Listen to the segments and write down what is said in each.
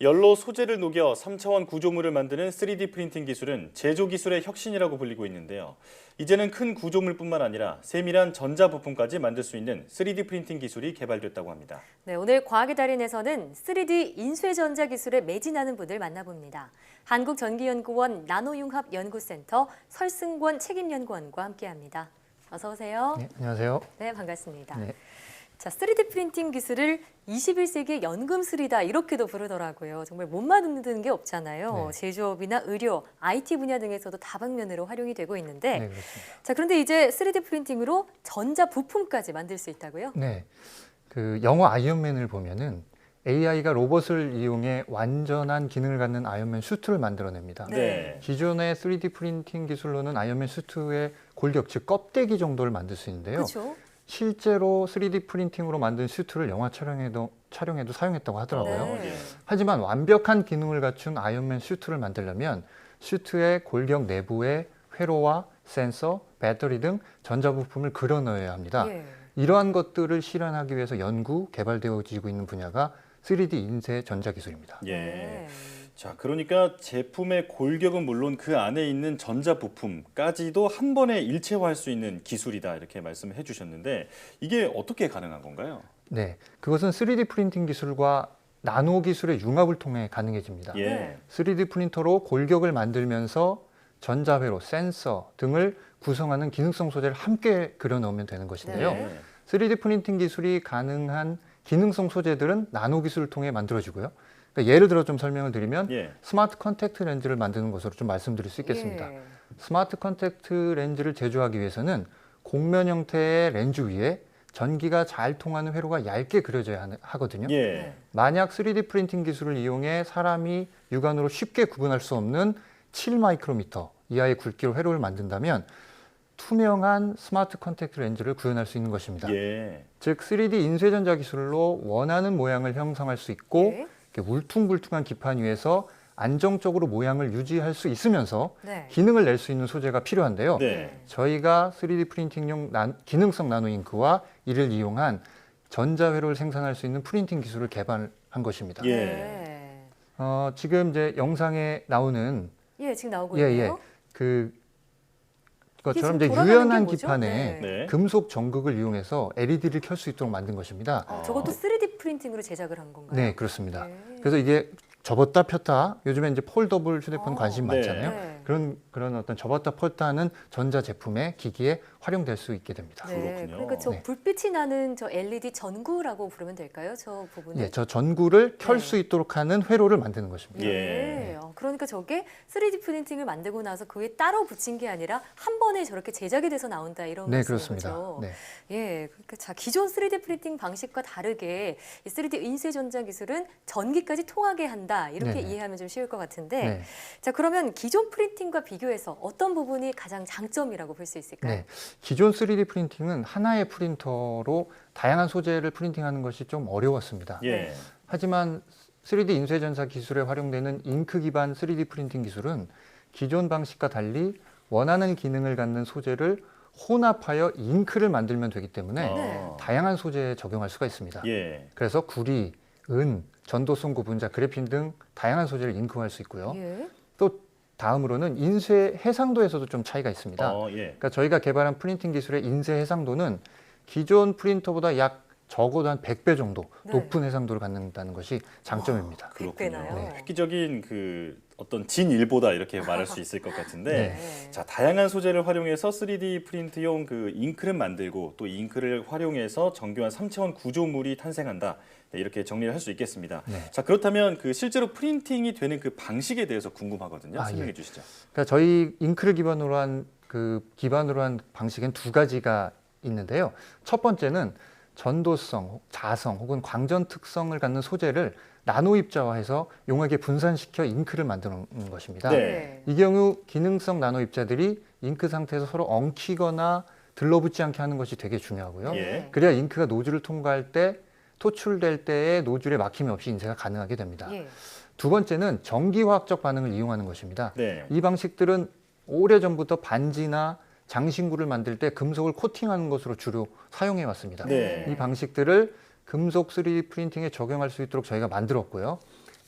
열로 소재를 녹여 3차원 구조물을 만드는 3D 프린팅 기술은 제조 기술의 혁신이라고 불리고 있는데요. 이제는 큰 구조물뿐만 아니라 세밀한 전자 부품까지 만들 수 있는 3D 프린팅 기술이 개발됐다고 합니다. 네, 오늘 과학의 달인에서는 3D 인쇄 전자 기술에 매진하는 분들 만나봅니다. 한국전기연구원 나노융합연구센터 설승권 책임연구원과 함께합니다. 어서 오세요. 네, 안녕하세요. 네, 반갑습니다. 네. 자, 3D 프린팅 기술을 21세기의 연금술이다 이렇게도 부르더라고요. 정말 못 만드는 게 없잖아요. 네. 제조업이나 의료, IT 분야 등에서도 다방면으로 활용이 되고 있는데 네, 그렇습니다. 자, 그런데 이제 3D 프린팅으로 전자 부품까지 만들 수 있다고요? 네. 그 영화 아이언맨을 보면은 AI가 로봇을 이용해 완전한 기능을 갖는 아이언맨 수트를 만들어냅니다. 네. 기존의 3D 프린팅 기술로는 아이언맨 수트의 골격, 즉 껍데기 정도를 만들 수 있는데요. 그렇죠. 실제로 3D 프린팅으로 만든 수트를 영화 촬영에도 촬영에도 사용했다고 하더라고요. 네. 예. 하지만 완벽한 기능을 갖춘 아이언맨 슈트를 만들려면 슈트의 골격 내부에 회로와 센서, 배터리 등 전자부품을 그려 넣어야 합니다. 예. 이러한 것들을 실현하기 위해서 연구, 개발되어지고 있는 분야가 3D 인쇄 전자 기술입니다. 예. 네. 자, 그러니까 제품의 골격은 물론 그 안에 있는 전자 부품까지도 한 번에 일체화할 수 있는 기술이다 이렇게 말씀해 주셨는데 이게 어떻게 가능한 건가요? 네, 그것은 3D 프린팅 기술과 나노 기술의 융합을 통해 가능해집니다. 예. 네. 3D 프린터로 골격을 만들면서 전자회로, 센서 등을 구성하는 기능성 소재를 함께 그려 넣으면 되는 것인데요. 네. 3D 프린팅 기술이 가능한 기능성 소재들은 나노 기술을 통해 만들어지고요. 그러니까 예를 들어 좀 설명을 드리면 예. 스마트 컨택트 렌즈를 만드는 것으로 좀 말씀드릴 수 있겠습니다. 예. 스마트 컨택트 렌즈를 제조하기 위해서는 공면 형태의 렌즈 위에 전기가 잘 통하는 회로가 얇게 그려져야 하거든요. 예. 만약 3D 프린팅 기술을 이용해 사람이 육안으로 쉽게 구분할 수 없는 7 마이크로미터 이하의 굵기로 회로를 만든다면 투명한 스마트 컨택트 렌즈를 구현할 수 있는 것입니다. 예. 즉 3D 인쇄전자 기술로 원하는 모양을 형성할 수 있고 예. 울퉁불퉁한 기판 위에서 안정적으로 모양을 유지할 수 있으면서 네. 기능을 낼 수 있는 소재가 필요한데요. 네. 저희가 3D 프린팅용 난- 기능성 나노 잉크와 이를 이용한 전자회로를 생산할 수 있는 프린팅 기술을 개발한 것입니다. 예. 네. 어, 지금 이제 영상에 나오는 예, 지금 나오고 예, 있네요. 그 이게 것처럼 이제 유연한? 기판에 네. 금속 전극을 이용해서 LED를 켤 수 있도록 만든 것입니다. 아, 저것도 3D 프린팅으로 제작을 한 건가요? 네, 그렇습니다. 네. 그래서 이게 접었다 폈다 요즘에 이제 폴더블 휴대폰 어, 관심 네. 많잖아요. 네. 그런 그런 어떤 접었다 폈다 하는 전자 제품의 기기에 활용될 수 있게 됩니다. 네, 그렇군요. 그러니까 저 네. 불빛이 나는 저 LED 전구라고 부르면 될까요? 저 부분은? 예, 저 전구를 켤 네. 수 있도록 하는 회로를 만드는 것입니다. 예. 네. 어, 그러니까 저게 3D 프린팅을 만들고 나서 그 위에 따로 붙인 게 아니라 한 번에 저렇게 제작이 돼서 나온다 이런 네, 그렇습니다. 거죠. 네. 예, 그러니까 자 기존 3D 프린팅 방식과 다르게 이 3D 인쇄 전자 기술은 전기까지 통하게 한다 이렇게 네네. 이해하면 좀 쉬울 것 같은데, 네. 자 그러면 기존 프린팅 과 비교해서 어떤 부분이 가장 장점이라고 볼 수 있을까요? 네. 기존 3D 프린팅은 하나의 프린터로 다양한 소재를 프린팅하는 것이 좀 어려웠습니다. 예. 하지만 3D 인쇄 전자 기술에 활용되는 잉크 기반 3D 프린팅 기술은 기존 방식과 달리 원하는 기능을 갖는 소재를 혼합하여 잉크를 만들면 되기 때문에 어. 다양한 소재에 적용할 수가 있습니다. 예. 그래서 구리, 은, 전도성 구분자, 그래핀 등 다양한 소재를 잉크할 수 있고요. 예. 또 다음으로는 인쇄 해상도에서도 좀 차이가 있습니다. 어, 예. 그러니까 저희가 개발한 프린팅 기술의 인쇄 해상도는 기존 프린터보다 약 적어도 한 100배 정도 네. 높은 해상도를 갖는다는 것이 장점입니다. 그렇군요. 나요? 네. 획기적인 그 어떤 진일보다 이렇게 말할 수 있을 것 같은데 네. 자 다양한 소재를 활용해서 3D 프린트용 그 잉크를 만들고 또 잉크를 활용해서 정교한 3차원 구조물이 탄생한다 네, 이렇게 정리를 할 수 있겠습니다. 네. 자 그렇다면 그 실제로 프린팅이 되는 그 방식에 대해서 궁금하거든요. 아, 설명해 예. 주시죠. 그러니까 저희 잉크를 기반으로 한 그 기반으로 한 방식엔 두 가지가 있는데요. 첫 번째는 전도성, 자성 혹은 광전 특성을 갖는 소재를 나노 입자화해서 용하게 분산시켜 잉크를 만드는 것입니다. 네. 이 경우 기능성 나노 입자들이 잉크 상태에서 서로 엉키거나 들러붙지 않게 하는 것이 되게 중요하고요. 예. 그래야 잉크가 노즐을 통과할 때 토출될 때에 노즐에 막힘이 없이 인쇄가 가능하게 됩니다. 예. 두 번째는 전기화학적 반응을 이용하는 것입니다. 네. 이 방식들은 오래전부터 반지나 장신구를 만들 때 금속을 코팅하는 것으로 주로 사용해 왔습니다. 네. 이 방식들을 금속 3D 프린팅에 적용할 수 있도록 저희가 만들었고요.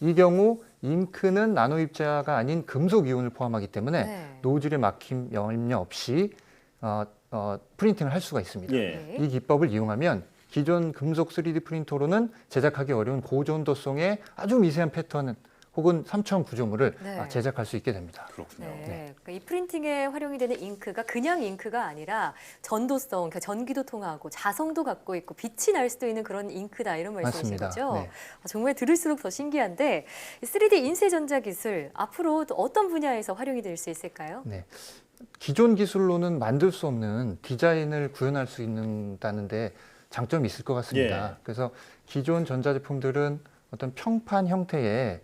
이 경우 잉크는 나노 입자가 아닌 금속 이온을 포함하기 때문에 네. 노즐의 막힘 염려 없이 어, 어, 프린팅을 할 수가 있습니다. 예. 네. 이 기법을 이용하면 기존 금속 3D 프린터로는 제작하기 어려운 고전도성의 아주 미세한 패턴 혹은 3차원 구조물을 네. 아, 제작할 수 있게 됩니다. 네. 그렇군요. 그러니까 이 프린팅에 활용이 되는 잉크가 그냥 잉크가 아니라 전도성, 그러니까 전기도 통하고 자성도 갖고 있고 빛이 날 수도 있는 그런 잉크다 이런 맞습니다. 거죠? 네. 아, 정말 들을수록 더 신기한데 이 3D 인쇄 전자 기술 앞으로 또 어떤 분야에서 활용이 될 수 있을까요? 네. 기존 기술로는 만들 수 없는 디자인을 구현할 수 있다는데 장점이 있을 것 같습니다. 예. 그래서 기존 전자제품들은 어떤 평판 형태의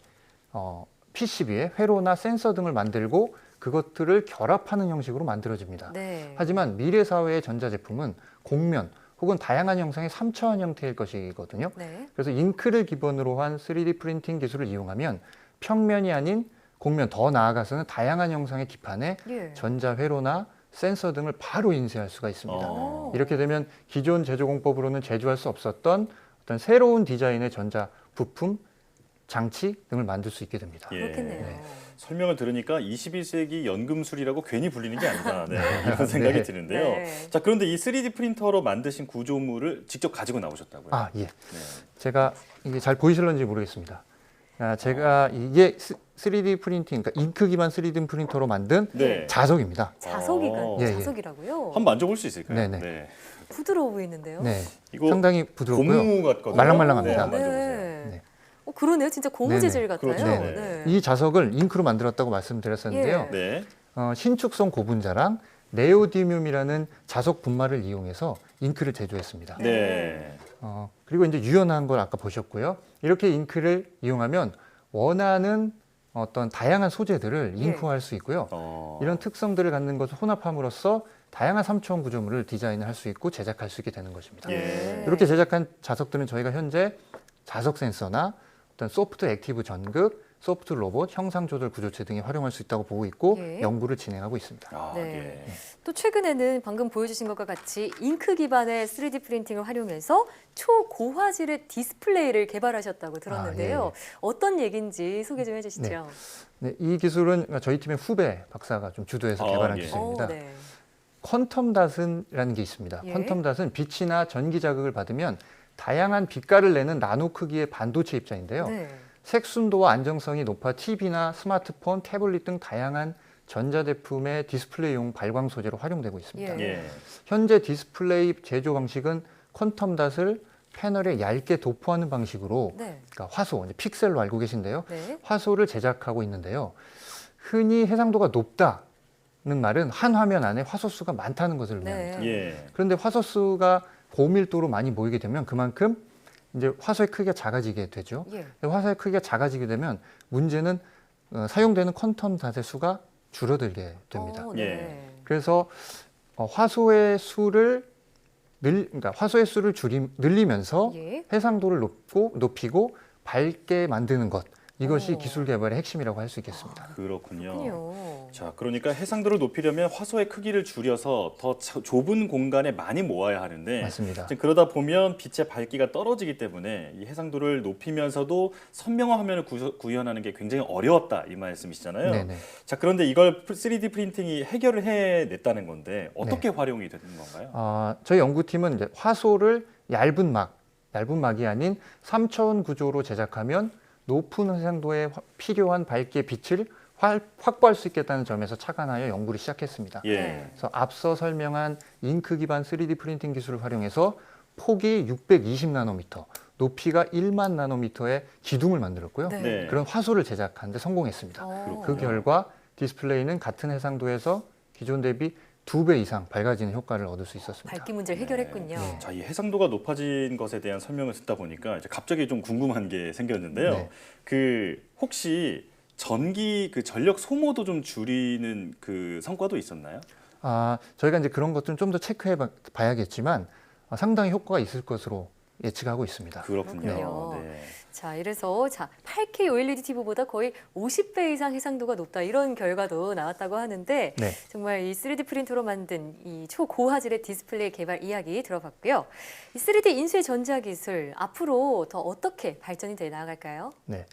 어, PCB에 회로나 센서 등을 만들고 그것들을 결합하는 형식으로 만들어집니다. 네. 하지만 미래 사회의 전자제품은 곡면 혹은 다양한 형상의 3차원 형태일 것이거든요. 네. 그래서 잉크를 기본으로 한 3D 프린팅 기술을 이용하면 평면이 아닌 곡면 더 나아가서는 다양한 형상의 기판에 예. 전자 회로나 센서 등을 바로 인쇄할 수가 있습니다. 어. 이렇게 되면 기존 제조공법으로는 제조할 수 없었던 어떤 새로운 디자인의 전자 부품, 장치 등을 만들 수 있게 됩니다. 예. 그렇겠네요. 네. 설명을 들으니까 21세기 연금술이라고 괜히 불리는 게 아니다. 네, 이런 생각이 네. 드는데요. 네. 자, 그런데 이 3D 프린터로 만드신 구조물을 직접 가지고 나오셨다고요? 아, 예. 네. 제가 이게 잘 보이실런지 모르겠습니다. 아, 제가 이게 스- 3D 프린팅, 그러니까 잉크 기반 3D 프린터로 만든 네. 자석입니다. 자석이가 어. 예, 예. 자석이라고요? 한번 만져볼 수 있을까요? 네네. 네. 부드러워 보이는데요. 네, 이거 상당히 부드럽고요. 고무 같거든요. 말랑말랑합니다. 네, 네. 만져보세요. 네. 어, 그러네요. 진짜 고무 네네. 재질 같아요. 그렇죠. 네네. 네. 이 자석을 잉크로 만들었다고 말씀드렸었는데요. 예. 네. 어, 신축성 고분자랑 네오디뮴이라는 자석 분말을 이용해서 잉크를 제조했습니다. 네. 어, 그리고 이제 유연한 걸 아까 보셨고요. 이렇게 잉크를 이용하면 원하는 어떤 다양한 소재들을 예. 잉크화할 수 있고요. 어. 이런 특성들을 갖는 것을 혼합함으로써 다양한 3차원 구조물을 디자인을 할 수 있고 제작할 수 있게 되는 것입니다. 예. 네. 이렇게 제작한 자석들은 저희가 현재 자석 센서나 어떤 소프트 액티브 전극, 소프트 로봇, 형상 조절 구조체 등에 활용할 수 있다고 보고 있고 예. 연구를 진행하고 있습니다. 아, 네. 예. 또 최근에는 방금 보여주신 것과 같이 잉크 기반의 3D 프린팅을 활용해서 초고화질의 디스플레이를 개발하셨다고 들었는데요. 아, 예, 어떤 얘기인지 소개 좀 해주시죠. 네, 이 기술은 저희 팀의 후배 박사가 좀 주도해서 아, 개발한 예. 기술입니다. 어, 네. 퀀텀 닷은이라는 게 있습니다. 예. 퀀텀 닷은 빛이나 전기 자극을 받으면 다양한 빛깔을 내는 나노 크기의 반도체 입자인데요. 네. 색순도와 안정성이 높아 TV나 스마트폰, 태블릿 등 다양한 전자제품의 디스플레이용 발광 소재로 활용되고 있습니다. 예. 예. 현재 디스플레이 제조 방식은 퀀텀 닷을 패널에 얇게 도포하는 방식으로 네. 그러니까 화소, 이제 픽셀로 알고 계신데요. 네. 화소를 제작하고 있는데요. 흔히 해상도가 높다 는 말은 한 화면 안에 화소 수가 많다는 것을 의미합니다. 네. 예. 그런데 화소 수가 고밀도로 많이 모이게 되면 그만큼 이제 화소의 크기가 작아지게 되죠. 예. 화소의 크기가 작아지게 되면 문제는 어, 사용되는 퀀텀 닷의 수가 줄어들게 됩니다. 어, 예. 네. 그래서 어, 화소의 수를 늘, 그러니까 화소의 수를 줄이, 늘리면서 예. 해상도를 높고 높이고 밝게 만드는 것 이것이 어. 기술 개발의 핵심이라고 할 수 있겠습니다. 그렇군요. 그렇군요. 자, 그러니까 해상도를 높이려면 화소의 크기를 줄여서 더 자- 좁은 공간에 많이 모아야 하는데 맞습니다. 그러다 보면 빛의 밝기가 떨어지기 때문에 이 해상도를 높이면서도 선명한 화면을 구, 구현하는 게 굉장히 어려웠다 이 말씀이시잖아요. 네네. 자, 그런데 이걸 3D 프린팅이 해결을 해냈다는 건데 어떻게 네. 활용이 되는 건가요? 아, 저희 연구팀은 이제 화소를 얇은 막, 얇은 막이 아닌 3차원 구조로 제작하면 높은 해상도에 화- 필요한 밝기의 빛을 활- 확보할 수 있겠다는 점에서 착안하여 연구를 시작했습니다. 예. 네. 그래서 앞서 설명한 잉크 기반 3D 프린팅 기술을 활용해서 폭이 620 나노미터, 높이가 1만 나노미터의 기둥을 만들었고요. 네. 네. 그런 화소를 제작하는데 성공했습니다. 어. 그. 결과 디스플레이는 같은 해상도에서 기존 대비 두 배 이상 밝아지는 효과를 얻을 수 있었습니다. 밝기 문제를 해결했군요. 네. 자, 이 해상도가 높아진 것에 대한 설명을 듣다 보니까 이제 갑자기 좀 궁금한 게 생겼는데요. 네. 그 혹시 전기 그 전력 소모도 좀 줄이는 그 성과도 있었나요? 아, 저희가 이제 그런 것들은 좀 더 체크해 봐- 봐야겠지만 아, 상당히 효과가 있을 것으로 예측하고 있습니다. 그렇군요. 그렇군요. 네. 자, 이래서 자, 8K OLED TV보다 거의 50배 이상 해상도가 높다 이런 결과도 나왔다고 하는데 네. 정말 이 3D 프린터로 만든 이 초고화질의 디스플레이 개발 이야기 들어봤고요. 이 3D 인쇄 전자 기술 앞으로 더 어떻게 발전이 돼 나갈까요? 네.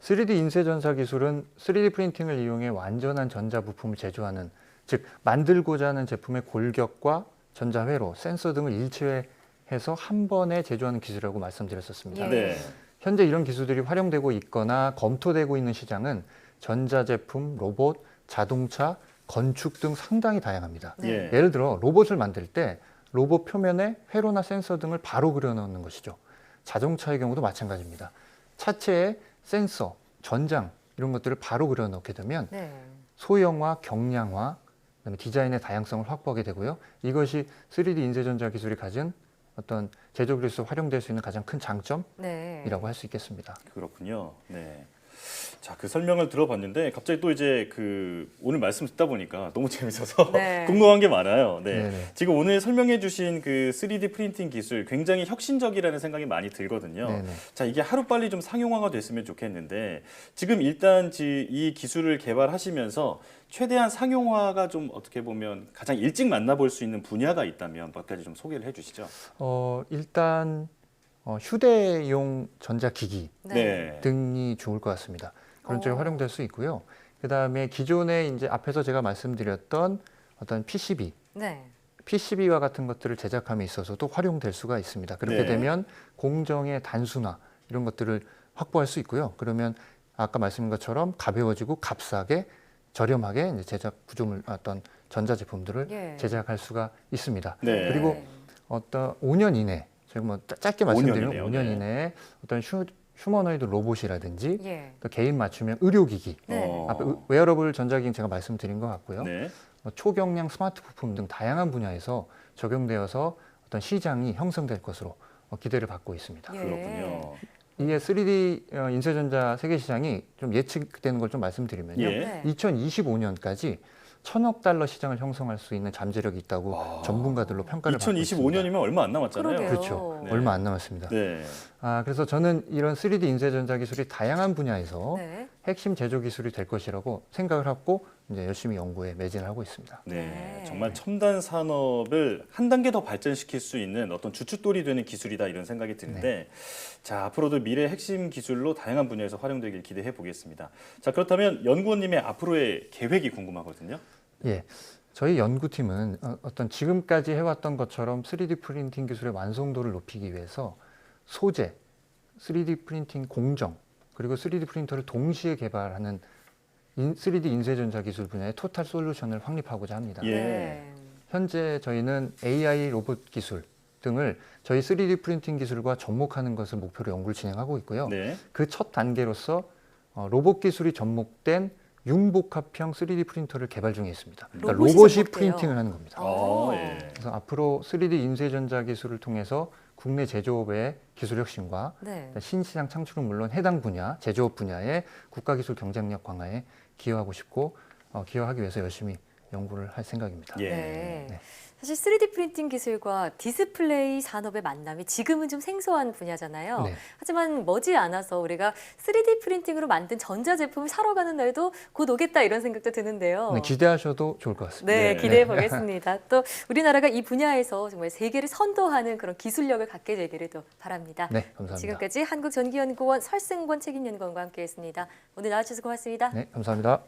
3D 인쇄 전자 기술은 3D 프린팅을 이용해 완전한 전자 부품을 제조하는 즉 만들고자 하는 제품의 골격과 전자 회로, 센서 등을 일체화 해서 한 번에 제조하는 기술이라고 말씀드렸었습니다. 예. 네. 현재 이런 기술들이 활용되고 있거나 검토되고 있는 시장은 전자제품, 로봇, 자동차, 건축 등 상당히 다양합니다. 네. 예. 예를 들어 로봇을 만들 때 로봇 표면에 회로나 센서 등을 바로 그려넣는 것이죠. 자동차의 경우도 마찬가지입니다. 차체에 센서, 전장 이런 것들을 바로 그려넣게 되면 네. 소형화, 경량화, 그다음에 디자인의 다양성을 확보하게 되고요. 이것이 3D 인쇄 전자 기술이 가진 어떤 제조 기술에서 활용될 수 있는 가장 큰 장점이라고 네. 할수 있겠습니다. 그렇군요. 네. 자, 그 설명을 들어봤는데 갑자기 또 이제 그 오늘 말씀 듣다 보니까 너무 재밌어서 네. 궁금한 게 많아요. 네. 네네. 지금 오늘 설명해 주신 그 3D 프린팅 기술 굉장히 혁신적이라는 생각이 많이 들거든요. 네네. 자, 이게 하루빨리 좀 상용화가 됐으면 좋겠는데 지금 일단 지- 이 기술을 개발하시면서 최대한 상용화가 좀 어떻게 보면 가장 일찍 만나볼 수 있는 분야가 있다면 몇 가지 좀 소개를 해 주시죠. 어, 일단 어, 휴대용 전자기기 네. 등이 좋을 것 같습니다. 그런 쪽에 어. 활용될 수 있고요. 그 다음에 기존에 이제 앞에서 제가 말씀드렸던 어떤 PCB, 네. PCB와 같은 것들을 제작함에 있어서도 활용될 수가 있습니다. 그렇게 네. 되면 공정의 단순화 이런 것들을 확보할 수 있고요. 그러면 아까 말씀드린 것처럼 가벼워지고 값싸게 저렴하게 이제 제작 구조물 어떤 전자 제품들을 예. 제작할 수가 있습니다. 네. 그리고 어떤 5년 이내 제가 뭐 짜- 짧게 5년 말씀드리면 이내요. 5년 네. 이내에 어떤 휴, 휴머노이드 로봇이라든지 예. 또 개인 맞춤형 의료기기 네. 어. 앞에 의- 웨어러블 전자기기 제가 말씀드린 것 같고요. 네. 뭐 초경량 스마트 부품 등 다양한 분야에서 적용되어서 어떤 시장이 형성될 것으로 어, 기대를 받고 있습니다. 예. 그렇군요. 이게 3D 어, 인쇄전자 세계 시장이 좀 예측되는 걸 좀 말씀드리면요. 예. 네. 2025년까지 천억 달러 시장을 형성할 수 있는 잠재력이 있다고 와. 전문가들로 평가를 받고 있습니다. 2025년이면 얼마 안 남았잖아요. 그러게요. 그렇죠. 네. 얼마 안 남았습니다. 네. 아, 그래서 저는 이런 3D 인쇄 전자 기술이 다양한 분야에서 네. 핵심 제조 기술이 될 것이라고 생각을 하고 이제 열심히 연구에 매진을 하고 있습니다. 네, 네. 정말 첨단 산업을 한 단계 더 발전시킬 수 있는 어떤 주춧돌이 되는 기술이다 이런 생각이 드는데 자 앞으로도 미래 핵심 기술로 다양한 분야에서 활용되길 기대해 보겠습니다. 자 그렇다면 연구원님의 앞으로의 계획이 궁금하거든요. 예. 저희 연구팀은 어, 어떤 지금까지 해왔던 것처럼 3D 프린팅 기술의 완성도를 높이기 위해서 소재, 3D 프린팅 공정, 그리고 3D 프린터를 동시에 개발하는 인, 3D 인쇄 전자 기술 분야의 토탈 솔루션을 확립하고자 합니다. 예. 네. 현재 저희는 AI 로봇 기술 등을 저희 3D 프린팅 기술과 접목하는 것을 목표로 연구를 진행하고 있고요. 네. 그 첫 단계로서 어, 로봇 기술이 접목된 융복합형 3D 프린터를 개발 중에 있습니다. 그러니까 로봇이 로봇이? 프린팅을 하는 겁니다. 어. 아, 예. 그래서 앞으로 3D 인쇄 전자 기술을 통해서 국내 제조업의 기술 혁신과 네. 신시장 창출은 물론 해당 분야, 제조업 분야의 국가 기술 경쟁력 강화에 기여하고 싶고 어, 기여하기 위해서 열심히 연구를 할 생각입니다. 예. 네. 네. 사실 3D 프린팅 기술과 디스플레이 산업의 만남이 지금은 좀 생소한 분야잖아요. 네. 하지만 머지 않아서 우리가 3D 프린팅으로 만든 전자 제품을 사러 가는 날도 곧 오겠다 이런 생각도 드는데요. 네, 기대하셔도 좋을 것 같습니다. 네, 네. 기대해 보겠습니다. 또 우리나라가 이 분야에서 정말 세계를 선도하는 그런 기술력을 갖게 되기를 또 바랍니다. 네, 감사합니다. 지금까지 한국전기연구원 설승권 책임연구원과 함께했습니다. 오늘 나와주셔서 고맙습니다. 네, 감사합니다.